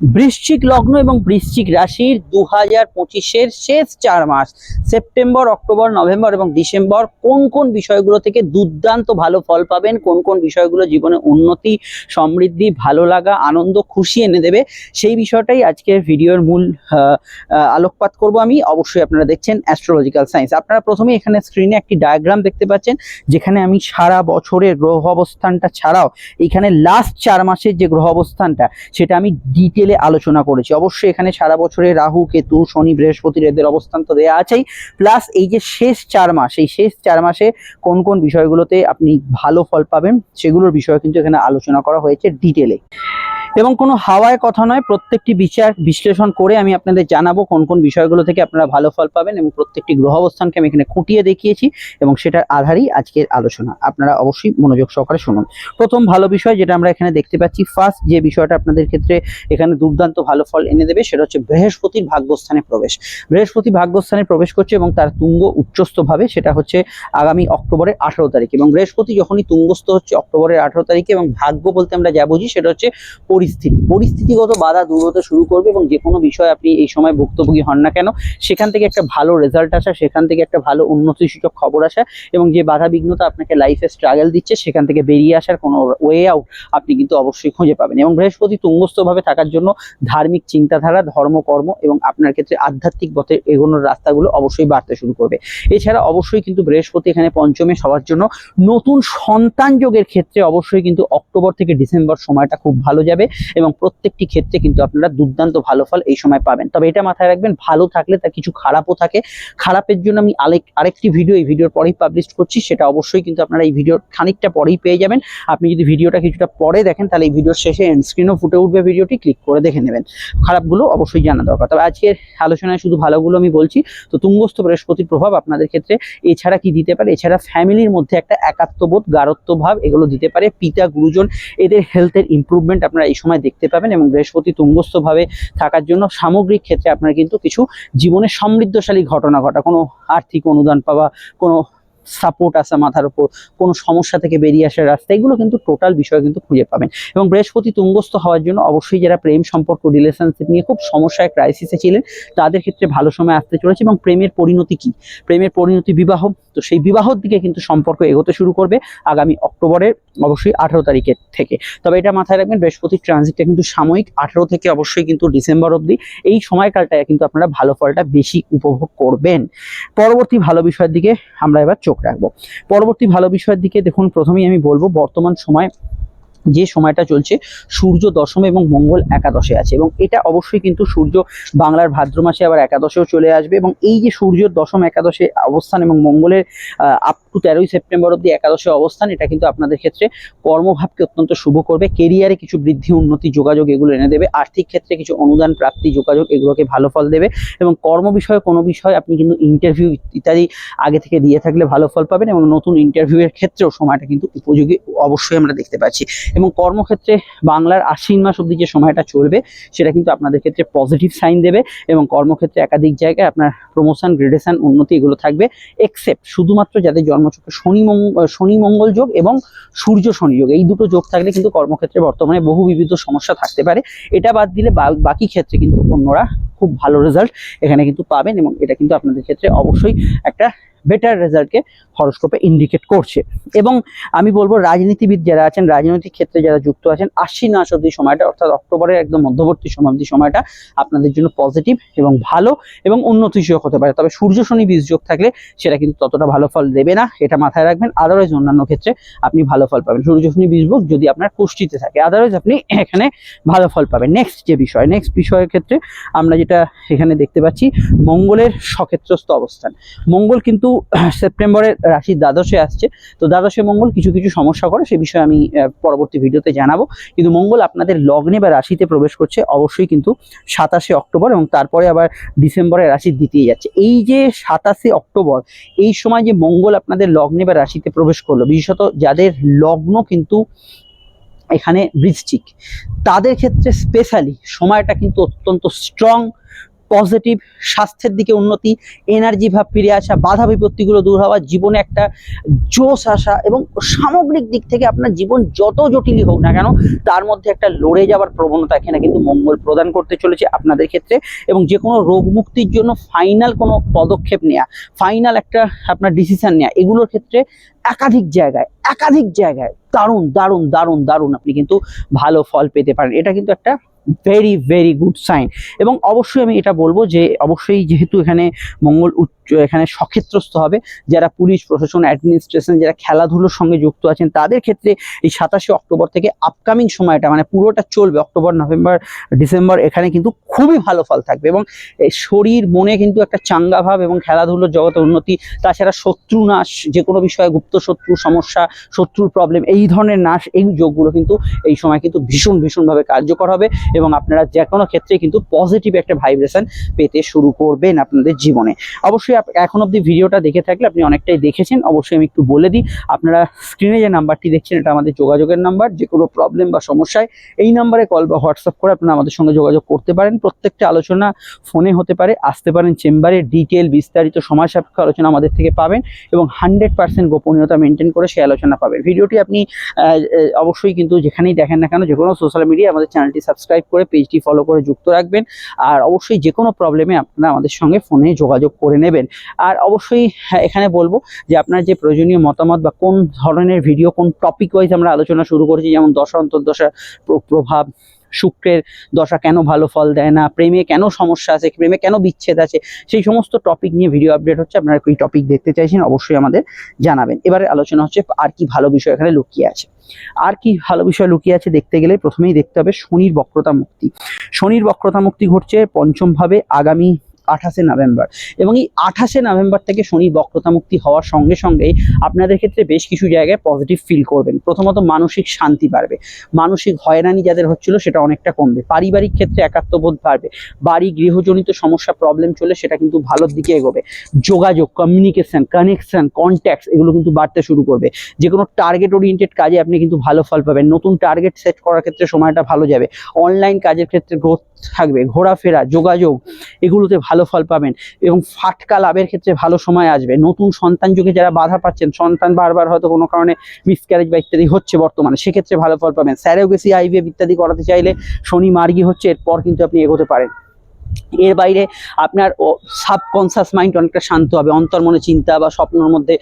বৃশ্চিক লগ্ন এবং বৃশ্চিক রাশির দু হাজার পঁচিশের শেষ চার মাস। সেপ্টেম্বর, অক্টোবর, নভেম্বর এবং ডিসেম্বর কোন কোন বিষয়গুলো থেকে দুর্দান্ত ভালো ফল পাবেন? কোন কোন বিষয়গুলো জীবনে উন্নতি, সমৃদ্ধি, ভালো লাগা, আনন্দ, খুশি এনে দেবে? সেই বিষয়টাই আজকের ভিডিওর মূল আলোকপাত করব আমি। অবশ্যই আপনারা দেখছেন অ্যাস্ট্রোলজিক্যাল সায়েন্স আপনারা প্রথমে এখানে স্ক্রিনে একটি ডায়াগ্রাম দেখতে পাচ্ছেন, যেখানে আমি সারা বছরের গ্রহ অবস্থানটা ছাড়াও এখানে লাস্ট চার মাসের যে গ্রহ অবস্থানটা, সেটা আমি ডিটেলে আলোচনা করেছি। অবশ্যই এখানে সারা বছরে রাহু, কেতু, শনি, বৃহস্পতির এদের অবস্থান তো দেওয়া আছেই। প্লাস এই যে শেষ চার মাস, এই শেষ চার মাসে কোন কোন বিষয়গুলোতে আপনি ভালো ফল পাবেন, সেগুলোর বিষয়ে কিন্তু এখানে আলোচনা করা হয়েছে ডিটেলে। এবং কোনো হাওয়ায় কথা নয়, প্রত্যেকটি বিচার বিশ্লেষণ করে আমি আপনাদের জানাব কোন কোন বিষয়গুলো থেকে আপনারা ভালো ফল পাবেন এবং প্রত্যেকটি গ্রহ অবস্থানকে আমি এখানে খুঁটিয়ে দেখিয়েছি এবং সেটার আধারেই আজকের আলোচনা। আপনারা অবশ্যই মনোযোগ সহকারে শুনুন। প্রথম ভালো বিষয় যেটা আমরা এখানে দেখতে পাচ্ছি ফার্স্ট যে বিষয়টা আপনাদের ক্ষেত্রে এখানে দুর্দান্ত ভালো ফল এনে দেবে সেটা হচ্ছে বৃহস্পতির ভাগ্যস্থানে প্রবেশ। বৃহস্পতি ভাগ্যস্থানে প্রবেশ করছে এবং তার তুঙ্গ উচ্চস্থ ভাবে সেটা হচ্ছে আগামী অক্টোবরের আঠারো তারিখ এবং বৃহস্পতি যখনই তুঙ্গস্থ হচ্ছে অক্টোবরের আঠারো তারিখে এবং ভাগ্য বলতে আমরা যা বুঝি সেটা হচ্ছে পরিস্থিতি। পরিস্থিতিগত বাধা দূর হতে শুরু করবে এবং যে কোনো বিষয় আপনি এই সময় ভুক্তভোগী হন না কেন, সেখান থেকে একটা ভালো রেজাল্ট আসা, সেখান থেকে একটা ভালো উন্নতিসূচক খবর আসা এবং যে বাধা বিঘ্নতা আপনাকে লাইফে স্ট্রাগল দিচ্ছে, সেখান থেকে বেরিয়ে আসার কোনো ওয়ে আউট আপনি কিন্তু অবশ্যই খুঁজে পাবেন। এবং বৃহস্পতি তুঙ্গস্থভাবে থাকার জন্য ধার্মিক চিন্তাধারা ধর্মকর্ম এবং আপনার ক্ষেত্রে আধ্যাত্মিক পথে এগোনোর রাস্তাগুলো অবশ্যই বাড়তে শুরু করবে। এছাড়া অবশ্যই কিন্তু বৃহস্পতি এখানে পঞ্চমে সবার জন্য নতুন সন্তান যোগের ক্ষেত্রে অবশ্যই কিন্তু অক্টোবর থেকে ডিসেম্বর সময়টা খুব ভালো যাবে। এবং প্রত্যেকটি ক্ষেত্রে কিন্তু আপনারা দুর্দান্ত ভালো ফল এই সময় পাবেন। তবে এটা মাথায় রাখবেন, ভালো থাকলে তার কিছু খারাপও থাকে। খারাপের জন্য আমি আরেক আরেকটি ভিডিও এই ভিডিওর পরেই পাবলিশ করছি, সেটা অবশ্যই কিন্তু আপনারা এই ভিডিওর খানিকটা পরেই পেয়ে যাবেন। আপনি যদি ভিডিওটা কিছুটা পরে দেখেন, তাহলে এই ভিডিওর শেষে স্ক্রিনও ফুটে উঠবে ভিডিওটি ক্লিক করে দেখে নেবেন। খারাপগুলো অবশ্যই জানা দরকার। তবে আজকের আলোচনায় শুধু ভালোগুলো আমি বলছি, তো তুঙ্গস্থ বৃহস্পতির প্রভাব আপনাদের ক্ষেত্রে এছাড়া কি দিতে পারে? এছাড়া ফ্যামিলির মধ্যে একটা একাত্মবোধ গারত্ব ভাব, এগুলো দিতে পারে। পিতা, গুরুজন, এদের হেলথের ইম্প্রুভমেন্ট আপনারা এই সময় দেখতে পাবেন এবং বৃহস্পতি তুঙ্গস্থভাবে থাকার জন্য সামগ্রিক ক্ষেত্রে আপনার কিন্তু কিছু জীবনে সমৃদ্ধশালী ঘটনা ঘটা, কোনো আর্থিক অনুদান পাওয়া, কোনো সাপোর্ট আসা মাথার উপর, কোনো সমস্যা থেকে বেরিয়ে আসার রাস্তা এগুলো কিন্তু টোটাল বিষয় কিন্তু খুঁজে পাবেন। এবং বৃহস্পতি তুঙ্গস্থ হওয়ার জন্য অবশ্যই যারা প্রেম সম্পর্ক রিলেশনশিপ নিয়ে খুব সমস্যায় ক্রাইসিসে ছিলেন, তাদের ক্ষেত্রে ভালো সময় আসতে চলেছে। এবং প্রেমের পরিণতি কি? প্রেমের পরিণতি বিবাহ, তো সেই বিবাহর দিকে কিন্তু সম্পর্ক এগোতে শুরু করবে আগামী অক্টোবরের, অবশ্যই আঠারো তারিখের থেকে। তবে এটা মাথায় রাখবেন বৃহস্পতির ট্রানজিটটা কিন্তু সাময়িক আঠারো থেকে অবশ্যই কিন্তু ডিসেম্বর অবধি। এই সময়কালটায় কিন্তু আপনারা ভালো ফলটা বেশি উপভোগ করবেন। পরবর্তী ভালো বিষয়ের দিকে আমরা এবার চোখ রাখব। পরবর্তী ভালো বিষয়ের দিকে দেখুন প্রথমেই আমি বলব বর্তমান সময় যে সময়টা চলছে, সূর্য দশমে এবং মঙ্গল একাদশে আছে এবং এটা অবশ্যই কিন্তু সূর্য বাংলার ভাদ্র মাসে আবার একাদশেও চলে আসবে এবং এই যে সূর্যর দশম একাদশে অবস্থান এবং মঙ্গলের আপ টু তেরোই সেপ্টেম্বর অব্দি একাদশে অবস্থান, এটা কিন্তু আপনাদের ক্ষেত্রে কর্মভাবকে অত্যন্ত শুভ করবে কেরিয়ারে কিছু বৃদ্ধি, উন্নতি, যোগাযোগ এগুলো এনে দেবে, আর্থিক ক্ষেত্রে কিছু অনুদান, প্রাপ্তি, যোগাযোগ এগুলোকে ভালো ফল দেবে এবং কর্ম বিষয়ে কোনো বিষয় আপনি কিন্তু ইন্টারভিউ ইত্যাদি আগে থেকে দিয়ে থাকলে ভালো ফল পাবেন এবং নতুন ইন্টারভিউয়ের ক্ষেত্রেও সময়টা কিন্তু উপযোগী অবশ্যই আমরা দেখতে পাচ্ছি। এবং কর্মক্ষেত্রে বাংলার আশ্বিন মাস অবধি যে সময়টা চলবে, সেটা কিন্তু আপনাদের ক্ষেত্রে পজিটিভ সাইন দেবে এবং কর্মক্ষেত্রে একাধিক জায়গায় আপনার প্রমোশন গ্রেডেশন উন্নতি এগুলো থাকবে এক্সেপ্ট শুধুমাত্র যাদের জন্মচক্রে শনি শনি মঙ্গল যোগ এবং সূর্য শনি যোগ, এই দুটো যোগ থাকলে কিন্তু কর্মক্ষেত্রে বর্তমানে বহু বিবিধ সমস্যা থাকতে পারে। এটা বাদ দিলে বাকি ক্ষেত্রে কিন্তু অন্যরা খুব ভালো রেজাল্ট এখানে কিন্তু পাবেন এবং এটা কিন্তু আপনাদের ক্ষেত্রে অবশ্যই একটা বেটার রেজাল্টকে হরস্কোপে ইন্ডিকেট করছে। এবং আমি বলব, রাজনীতিবিদ যারা আছেন, রাজনৈতিক ক্ষেত্রে যারা যুক্ত আছেন, আশ্বিন মাস অব্দি সময়টা অর্থাৎ অক্টোবরের একদম মধ্যবর্তী সময় সময়টা আপনাদের জন্য পজিটিভ এবং ভালো এবং উন্নতিশীল হতে পারে। তবে সূর্য, শনি, বীজ যোগ থাকলে সেটা কিন্তু ততটা ভালো ফল দেবে না, এটা মাথায় রাখবেন। আদারওয়াইজ অন্যান্য ক্ষেত্রে আপনি ভালো ফল পাবেন। সূর্য, শনি, বীজ যোগ যদি আপনার কুষ্টিতে থাকে আদারওয়াইজ আপনি এখানে ভালো ফল পাবেন। নেক্সট যে বিষয় নেক্সট বিষয়ের ক্ষেত্রে আমরা যেটা এখানে দেখতে পাচ্ছি, মঙ্গলের সক্ষেত্রস্থ অবস্থান। মঙ্গল কিন্তু সেপ্টেম্বরের রাশির দ্বাদশে আসছে। তো দ্বাদশে মঙ্গল কিছু কিছু সমস্যা করে, সে বিষয়ে আমি পরবর্তী ভিডিওতে জানাব। কিন্তু মঙ্গল আপনাদের লগ্নে বা রাশিতে প্রবেশ করছে, অবশ্যই কিন্তু সাতাশে অক্টোবর এবং তারপরে আবার ডিসেম্বরে রাশির দ্বিতীয় যাচ্ছে। এই যে সাতাশে অক্টোবর, এই সময় যে মঙ্গল আপনাদের লগ্নে বা রাশিতে প্রবেশ করল, বিশেষত যাদের লগ্ন কিন্তু এখানে বৃশ্চিক, তাদের ক্ষেত্রে স্পেশালি সময়টা কিন্তু অত্যন্ত স্ট্রং পজিটিভ স্বাস্থ্যের দিকে উন্নতি এনার্জি ভাব ফিরে আসা, বাধা বিপত্তিগুলো দূর হওয়া, জীবনে একটা জোশ আসা এবং সামগ্রিক দিক থেকে আপনার জীবন যত জটিলই হোক না কেন, তার মধ্যে একটা লড়ে যাওয়ার প্রবণতা এখানে কিন্তু মঙ্গল প্রদান করতে চলেছে আপনাদের ক্ষেত্রে এবং যে কোনো রোগ মুক্তির জন্য ফাইনাল কোনো পদক্ষেপ নেওয়া ফাইনাল একটা আপনার ডিসিশন নেওয়া এগুলোর ক্ষেত্রে একাধিক জায়গায় একাধিক জায়গায় দারুণ দারুণ দারুণ দারুণ আপনি কিন্তু ভালো ফল পেতে পারেন। এটা কিন্তু একটা ভেরি ভেরি গুড সাইন এবং অবশ্যই আমি এটা বলব যে অবশ্যই যেহেতু এখানে মঙ্গল এখানে সক্ষেত্রস্থ হবে। যারা পুলিশ, প্রশাসন অ্যাডমিনিস্ট্রেশন যারা খেলাধুলোর সঙ্গে যুক্ত আছেন, তাদের ক্ষেত্রে এই সাতাশে অক্টোবর থেকে আপকামিং সময়টা মানে পুরোটা চলবে। অক্টোবর, নভেম্বর, ডিসেম্বর, এখানে কিন্তু খুবই ভালো ফল থাকবে এবং শরীর, মনে কিন্তু একটা চাঙ্গা ভাব এবং খেলাধুলোর জগতে উন্নতি। তাছাড়া শত্রু নাশ, যে কোনো বিষয়ে গুপ্ত শত্রু, সমস্যা, শত্রুর প্রবলেম এই ধরনের নাশ, এই যোগগুলো কিন্তু এই সময় কিন্তু ভীষণ, ভীষণভাবে কার্যকর হবে এবং আপনারা যে কোনো ক্ষেত্রে কিন্তু পজিটিভ একটা ভাইব্রেশন পেতে শুরু করবেন আপনাদের জীবনে। অবশ্যই এখন অবধি ভিডিওটা দেখে থাকলে আপনি অনেকটাই দেখেছেন, অবশ্যই আমি একটু বলে দিই। আপনারা স্ক্রিনে যে নাম্বারটি দেখছেন, এটা আমাদের যোগাযোগের নাম্বার যে কোনো প্রবলেম বা সমস্যায় এই নাম্বারে কল বা হোয়াটসঅ্যাপ করে আপনারা আমাদের সঙ্গে যোগাযোগ করতে পারেন। প্রত্যেকটা আলোচনা ফোনে হতে পারে, আসতে পারেন চেম্বারে ডিটেল বিস্তারিত, সময় সাপেক্ষ আলোচনা আমাদের থেকে পাবেন এবং হান্ড্রেড পার্সেন্ট গোপনীয়তা মেনটেন করে সেই আলোচনা পাবেন। ভিডিওটি আপনি অবশ্যই কিন্তু যেখানেই দেখেন না কেন, যে কোনো সোশ্যাল মিডিয়া আমাদের চ্যানেলটি সাবস্ক্রাইব করে পেজটি ফলো করে যুক্ত রাখবেন। আর অবশ্যই যে কোনো প্রবলেমে আপনারা আমাদের সঙ্গে ফোনে যোগাযোগ করে নেবেন। আর অবশ্যই হ্যাঁ, এখানে বলব যে আপনার যে প্রয়োজনীয় মতামত বা কোন ধরনের ভিডিও কোন টপিক ওয়াইজ আমরা আলোচনা শুরু করেছি যেমন দশা অন্তর্দশা প্রভাব শুক্রের দশা কেন ভালো ফল দেয় না প্রেমে কেন সমস্যা আছে প্রেমে কেন বিচ্ছেদ আছে সেই সমস্ত টপিক নিয়ে ভিডিও আপডেট হচ্ছে আপনারা কি টপিক দেখতে চাইছেন অবশ্যই আমাদের জানাবেন। এবারে আলোচনা হচ্ছে আর কি ভালো বিষয় এখানে লুকিয়ে আছে। আর কি ভালো বিষয় লুকিয়ে আছে দেখতে গেলে প্রথমেই দেখতে হবে শনির বক্রতা মুক্তি। শনির বক্রতা মুক্তি ঘটছে পঞ্চম ভাবে আগামী আঠাশে নভেম্বর। এবং এই আঠাশে নভেম্বর থেকে শনি বক্রতা মুক্তি হওয়ার সঙ্গে সঙ্গেই আপনাদের ক্ষেত্রে বেশ কিছু জায়গায় পজিটিভ ফিল করবেন। প্রথমত মানসিক শান্তি বাড়বে। মানসিক হয়রানি যাদের হচ্ছিল সেটা অনেকটা কমবে। পারিবারিক ক্ষেত্রে একাত্মবোধ বাড়বে। বাড়ি, গৃহজনিত সমস্যা প্রবলেম চলে সেটা কিন্তু ভালোর দিকে এগোবে। যোগাযোগ কমিউনিকেশন কানেকশন কন্ট্যাক্টস এগুলো কিন্তু বাড়তে শুরু করবে। যে কোনো টার্গেট ওরিয়েন্টেড কাজে আপনি কিন্তু ভালো ফল পাবেন। নতুন টার্গেট সেট করার ক্ষেত্রে সময়টা ভালো যাবে। অনলাইন কাজের ক্ষেত্রে গ্রোথ থাকবে। ঘোরাফেরা, যোগাযোগ, এগুলোতে ভালো ফল পাবেন এবং ফাটকা লাভের ক্ষেত্রে ভালো সময় আসবে। নতুন সন্তান যুগে যারা বাধা পাচ্ছেন, সন্তান বারবার হয়তো কোনো কারণে মিসক্যারেজ বা ইত্যাদি হচ্ছে বর্তমানে, সেক্ষেত্রে ভালো ফল পাবেন। স্যারেও স্যারোগেসি আইভিএফ ইত্যাদি করাতে চাইলে, শনি মার্গি হচ্ছে, এরপর কিন্তু আপনি এগোতে পারেন। এর বাইরে আপনার সাবকনসাস মাইন্ড অনেকটা শান্ত হবে। অন্তর্মনে চিন্তা বা স্বপ্নের মধ্যে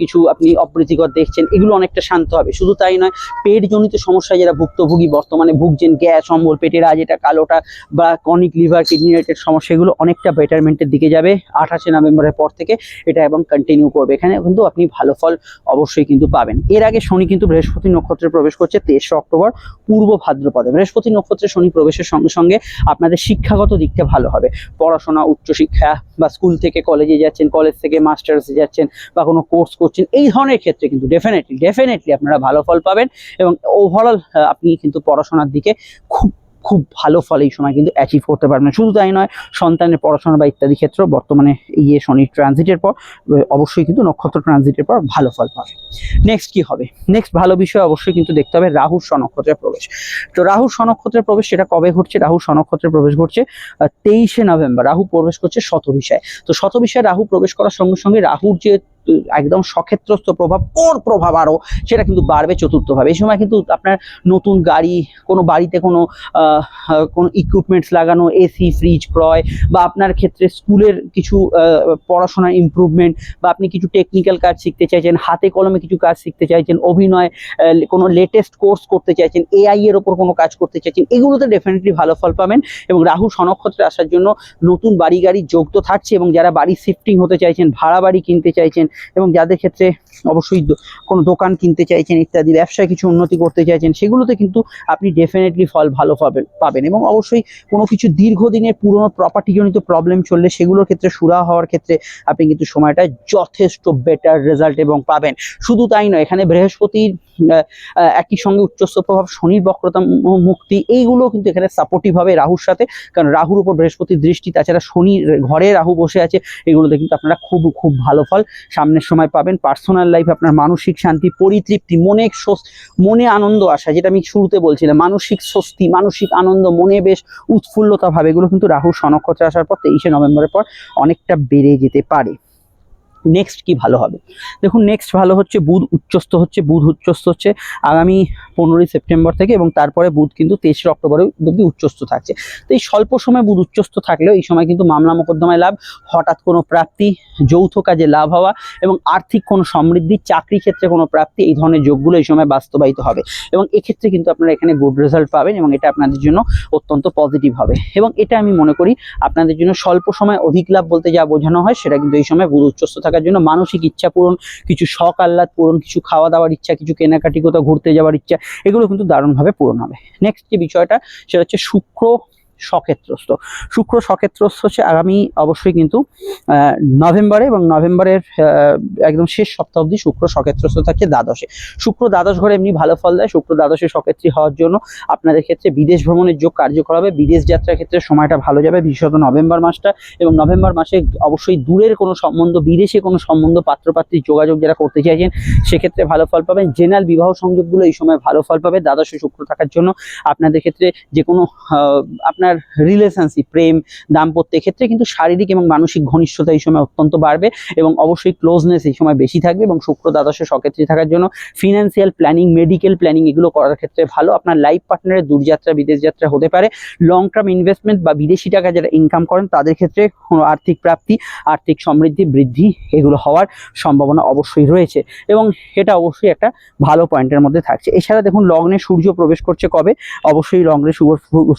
কিছু আপনি অপ্রীতিকর দেখছেন, এগুলো অনেকটা শান্ত হবে। শুধু তাই নয়, পেটজনিত সমস্যায় যারা ভুক্তভোগী, বর্তমানে ভুগছেন গ্যাস, অম্বল, পেটের আজ এটা কালোটা বা কনিক লিভার কিডনি রিলেটেড সমস্যা, এগুলো অনেকটা বেটারমেন্টের দিকে যাবে। আঠাশে নভেম্বরের পর থেকে এটা এবং কন্টিনিউ করবে। এখানে কিন্তু আপনি ভালো ফল অবশ্যই কিন্তু পাবেন। এর আগে শনি কিন্তু বৃহস্পতি নক্ষত্রে প্রবেশ করছে তেইশে অক্টোবর, পূর্ব ভাদ্রপদে। বৃহস্পতি নক্ষত্রে শনি প্রবেশের সঙ্গে সঙ্গে আপনাদের শিক্ষাগত দিকটা ভালো হবে। পড়াশোনা, উচ্চশিক্ষা বা স্কুল থেকে কলেজে যাচ্ছেন কলেজ থেকে মাস্টার্সে যাচ্ছেন বা কোনো কোর্স করছেন, এই ধরনের ক্ষেত্রে কিন্তু ডেফিনেটলি ডেফিনেটলি আপনারা ভালো ফল পাবেন এবং ওভারঅল আপনি কিন্তু পড়াশোনার দিকে খুব খুব ভালো ফল এই সময় কিন্তু অ্যাচিভ করতে পারবেন শুধু তাই নয়, সন্তানের পড়াশোনা বা ইত্যাদি ক্ষেত্রেও বর্তমানে ইয়ে শনি ট্রানজিটের পর অবশ্যই কিন্তু নক্ষত্র ট্রানজিটের পর ভালো ফল পাবে। নেক্সট কি হবে? নেক্সট ভালো বিষয় অবশ্যই কিন্তু দেখতে হবে রাহুর স্বনক্ষত্রে প্রবেশ। তো রাহুর স্বনক্ষত্রে প্রবেশ, সেটা কবে ঘটছে? রাহুর স্বনক্ষত্রে প্রবেশ ঘটছে তেইশে নভেম্বর। রাহু প্রবেশ করছে শতভিষায় তো শত শতভিষায় রাহু প্রবেশ করার সঙ্গে সঙ্গে রাহুর যে একদম সক্ষেত্রস্থ প্রভাব ওর প্রভাব আরও সেটা কিন্তু বাড়বে চতুর্থভাবে। এই সময় কিন্তু আপনার নতুন গাড়ি, কোনো বাড়িতে কোনো কোনো ইকুইপমেন্টস লাগানো এসি ফ্রিজ ক্রয়, বা আপনার ক্ষেত্রে স্কুলের কিছু পড়াশোনার ইমপ্রুভমেন্ট বা আপনি কিছু টেকনিক্যাল কাজ শিখতে চাইছেন, হাতে কলমে কিছু কাজ শিখতে চাইছেন, অভিনয় কোনো লেটেস্ট কোর্স করতে চাইছেন এআই এর ওপর কোনো কাজ করতে চাইছেন, এগুলোতে ডেফিনেটলি ভালো ফল পাবেন। এবং রাহু সনক্ষত্রে আসার জন্য নতুন বাড়ি গাড়ি যোগ তো থাকছে, এবং যারা বাড়ি শিফটিং হতে চাইছেন, ভাড়া বাড়ি কিনতে চাইছেন এবং যাদের ক্ষেত্রে অবশ্যই কোনো দোকান কিনতে চাইছেন ইত্যাদি, ব্যবসায় কিছু উন্নতি করতে চাইছেন, সেগুলোতে কিন্তু আপনি ডেফিনেটলি ফল ভালো পাবেন পাবেন এবং অবশ্যই কোনো কিছু দীর্ঘদিনের পুরনো প্রপার্টিজনিত প্রবলেম চললে সেগুলোর ক্ষেত্রে সুরা হওয়ার ক্ষেত্রে আপনি কিন্তু সময়টা যথেষ্ট বেটার রেজাল্ট এবং পাবেন। শুধু তাই নয়, এখানে বৃহস্পতির একই সঙ্গে উচ্চস্থ প্রভাব, শনির বক্রতা মুক্তি, এইগুলো কিন্তু এখানে সাপোর্টিভ হবে রাহুর সাথে, কারণ রাহুর উপর বৃহস্পতির দৃষ্টি, তাছাড়া শনি ঘরে রাহু বসে আছে, এগুলোতে কিন্তু আপনারা খুব খুব ভালো ফল সামনের সময় পাবেন। পার্সোনাল লাইফে আপনার মানসিক শান্তি, পরিতৃপ্তি, মনে মনে আনন্দ আসা, যেটা আমি শুরুতে বলছিলাম, মানসিক স্বস্তি, মানসিক আনন্দ, মনে বেশ উৎফুল্লতা ভাবে, এগুলো কিন্তু রাহু সনক্ষত্রে আসার পর তেইশে নভেম্বরের পর অনেকটা বেড়ে যেতে পারে। নেক্সট কি ভালো হবে? দেখুন নেক্সট ভালো হচ্ছে, বুধ উচ্চস্থ হচ্ছে, বুধ উচ্চস্থ হচ্ছে আগামী পনেরোই সেপ্টেম্বর থেকে এবং তারপরে বুধ কিন্তু তেইশে অক্টোবরে অব্দি উচ্চস্থ থাকছে। তো এই স্বল্প সময় বুধ উচ্চস্থ থাকলেও এই সময় কিন্তু মামলা মোকদ্দমায় লাভ, হঠাৎ কোনো প্রাপ্তি, যৌথ কাজে লাভ হওয়া এবং আর্থিক কোনো সমৃদ্ধি, চাকরি ক্ষেত্রে কোনো প্রাপ্তি, এই ধরনের যোগগুলো এই সময় বাস্তবায়িত হবে। এবং এক্ষেত্রে কিন্তু আপনারা এখানে গুড রেজাল্ট পাবেন এবং এটা আপনাদের জন্য অত্যন্ত পজিটিভ হবে। এবং এটা আমি মনে করি, আপনাদের জন্য স্বল্প সময় অধিক লাভ বলতে যা বোঝানো হয়, সেটা কিন্তু এই সময় বুধ উচ্চস্থ থাকার জন্য মানসিক ইচ্ছা পূরণ, কিছু শখ আহ্লাদ পূরণ, কিছু খাওয়া দাওয়ার ইচ্ছা, কিছু কেনাকাটি কোথাও ঘুরতে যাওয়ার ইচ্ছা, এগুলো কিন্তু দারুণভাবে পূরণ হবে। নেক্সট যে বিষয়টা, সেটা হচ্ছে শুক্র সক্ষেত্রস্থ। শুক্র সক্ষেত্রস্থ হচ্ছে আগামী অবশ্যই কিন্তু নভেম্বরে এবং নভেম্বরের একদম শেষ সপ্তাহ অবধি শুক্র সক্ষেত্রস্থ থাকে দ্বাদশে। শুক্র দ্বাদশ ঘরে এমনি ভালো ফল দেয় শুক্র দ্বাদশে সক্ষেত্রী হওয়ার জন্য আপনাদের ক্ষেত্রে বিদেশ ভ্রমণের যোগ কার্যকর হবে বিদেশ যাত্রার ক্ষেত্রে সময়টা ভালো যাবে বিশেষত নভেম্বর মাসটা এবং নভেম্বর মাসে অবশ্যই দূরের কোনো সম্বন্ধ বিদেশে কোনো সম্বন্ধ পাত্রপাত্রীর যোগাযোগ যারা করতে চাইছেন সেক্ষেত্রে ভালো ফল পাবেন। জেনারেল বিবাহ সংযোগগুলো এই সময় ভালো ফল পাবে। দ্বাদশে শুক্র থাকার জন্য আপনাদের ক্ষেত্রে যে কোনো আহ, আপনার রিলেশনশিপ প্রেম, দাম্পত্য ক্ষেত্রে কিন্তু শারীরিক এবং মানসিক ঘনিষ্ঠতা এই সময় অত্যন্ত বাড়বে এবং অবশ্যই ক্লোজনেস এই সময় বেশি থাকবে এবং শুক্র দ্বাদশে সক্ষেত্রী থাকার জন্য ফিনান্সিয়াল প্ল্যানিং মেডিকেল প্ল্যানিং এগুলো করার ক্ষেত্রে ভালো। আপনার লাইফ পার্টনারের দূরযাত্রা, বিদেশ যাত্রা হতে পারে। লং টার্ম ইনভেস্টমেন্ট বা বিদেশি টাকা যারা ইনকাম করেন, তাদের ক্ষেত্রে আর্থিক প্রাপ্তি, আর্থিক সমৃদ্ধি, বৃদ্ধি এগুলো হওয়ার সম্ভাবনা অবশ্যই রয়েছে এবং এটা অবশ্যই একটা ভালো পয়েন্টের মধ্যে থাকছে। এছাড়া দেখুন, লগ্নে সূর্য প্রবেশ করছে কবে? অবশ্যই লগ্নে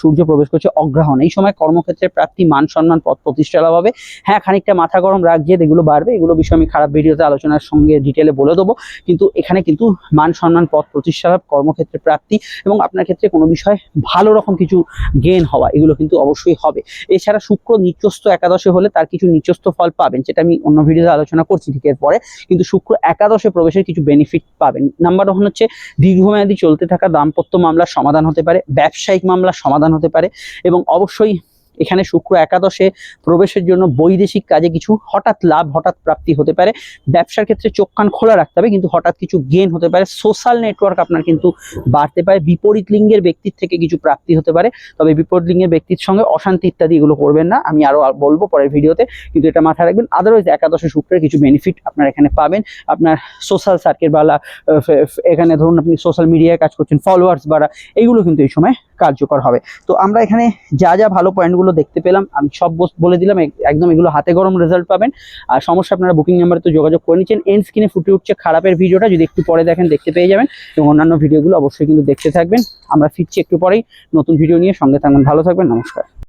সূর্য প্রবেশ করছে অগ্রহণ। এই সময় কর্মক্ষেত্রে প্রাপ্তি, মান সম্মান পদ প্রতিষ্ঠা লাভ হবে হ্যাঁ খানিকটা মাথা গরম রাগ জেদ এগুলো বাড়বে। এগুলো বিষয়ে আমি খারাপ ভিডিওতে আলোচনার সঙ্গে ডিটেলে বলে দেবো। কিন্তু এখানে কিন্তু মান সম্মান পদ প্রতিষ্ঠা লাভ, কর্মক্ষেত্রে প্রাপ্তি এবং আপনার ক্ষেত্রে কোনো বিষয়ে ভালো রকম কিছু গেন হওয়া, এগুলো কিন্তু অবশ্যই হবে। এছাড়া শুক্র নিচস্থ একাদশে হলে তার কিছু নিচস্থ ফল পাবেন, যেটা আমি অন্য ভিডিওতে আলোচনা করছি ঠিক পরে কিন্তু শুক্র একাদশে প্রবেশের কিছু বেনিফিট পাবেন। নাম্বার ওয়ান হচ্ছে দীর্ঘমেয়াদী চলতে থাকা দাম্পত্য মামলার সমাধান হতে পারে, ব্যবসায়িক মামলার সমাধান হতে পারে এবং অবশ্যই এখানে শুক্র একাদশে প্রবেশের জন্য বৈদেশিক কাজে কিছু হঠাৎ লাভ হঠাৎ প্রাপ্তি হতে পারে। ব্যবসার ক্ষেত্রে চোখ কান খোলা রাখতে হবে কিন্তু হঠাৎ কিছু গেন হতে পারে। সোশ্যাল নেটওয়ার্ক আপনার কিন্তু বাড়তে পারে। বিপরীত লিঙ্গের ব্যক্তির থেকে কিছু প্রাপ্তি হতে পারে। তবে বিপরীত লিঙ্গের ব্যক্তির সঙ্গে অশান্তি ইত্যাদি এগুলো করবেন না। আমি আরও বলব পরের ভিডিওতে কিন্তু এটা মাথায় রাখবেন। আদারওয়াইজ একাদশে শুক্রের কিছু বেনিফিট আপনার এখানে পাবেন। আপনার সোশ্যাল সার্কেল বা লা- আহ, ফে- ফে- এখানে ধরুন আপনি সোশ্যাল মিডিয়ায় কাজ করছেন ফলোয়ার্স বাড়া এইগুলো কিন্তু এই সময় কার্যকর হবে। তো আমরা এখানে যা যা ভালো পয়েন্টগুলো দেখতে পেলাম, আমি সব বলে দিলাম, এক- একদম এগুলো হাতে গরম রেজাল্ট পাবেন। আর সমস্যা, আপনারা বুকিং নাম্বারে তো যোগাযোগ করে নিচ্ছেন। এন্ড স্ক্রিনে ফুটে উঠছে খারাপের ভিডিওটা, যদি একটু পরে দেখেন, দেখতে পেয়ে যাবেন। এবং অন্যান্য ভিডিওগুলো অবশ্যই কিন্তু দেখতে থাকবেন। আমরা ফিরছি একটু পরেই। নতুন ভিডিও নিয়ে সঙ্গে থাকবেন। ভালো থাকবেন, নমস্কার।